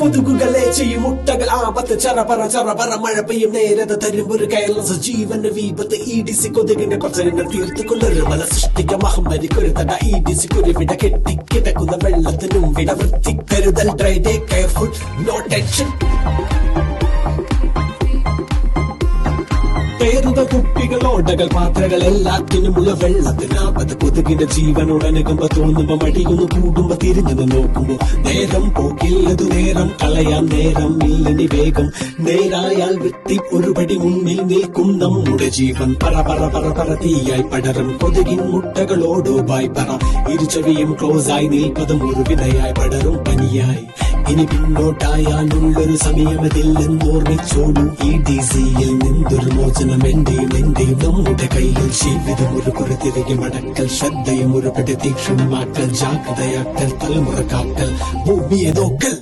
കൊതുകുകളെ ചെയ്യും മുട്ടകൾ ആപത്ത് ചറപറ ചറപറ മഴ പെയ്യും നേരത തരും ഒരു കേരള ജീവന് വിപത്ത്. ഇ ഡി സി കൊതുകിന്റെ പ്രചരണം തീർത്തുകൊള്ളൊരു മല സൃഷ്ടിക്ക. മഹമ്മരിക്കൊരു തട. ഇ ഡി സി കുരുവിട കെട്ടിക്കിടക്കുന്ന വെള്ളത്തിനും വിട വൃത്തി കരുതൽ dry day careful no tension പേരുകൾ കുപ്പികൾ ഓടകൾ പാത്രകൾ എല്ലാത്തിനുമുള്ള വെള്ളത്തിനാപത് കൊതുകിന്റെ ജീവനോടനുകുമ്പോ തോന്നുമ്പോ മടിയൊന്ന് കൂടുമ്പോ തിരിഞ്ഞത് നോക്കുമ്പോ നേരം പോക്കില്ലതു നേരം കളയാം നേരം ഇല്ലനി വേഗം. നേരായാൽ വൃത്തി ഒരുപടി മുന്നിൽ നിൽക്കും നമ്മുടെ ജീവൻ. പറ പറ പറ പറ തീയായി പടരും. കൊതുകിൻ മുട്ടകളോടോ ബായ് പറ. ഇരുചെവിയും ക്ലോസ് ആയി നിൽപ്പതും ഒരു വിധയായി പടരും പനിയായി. ഇനി പിന്നോട്ടായാലുള്ളൊരു സമയമതില്ലെന്നോർമ്മിച്ചോളൂ. ഈ ഡി സിയിൽ നിന്നൊരു മോചനം എന്റെയും എന്റെയും നമ്മുടെ കയ്യിൽ ജീവിതം ഒരു കുറുതിരികെ മടക്കൽ ശ്രദ്ധയും ഒരു പ്രതീക്ഷണമാക്കൽ ജാഗ്രതയാക്കൽ തലമുറ കാക്കൽ ഭൂമിയെ നോക്കൽ.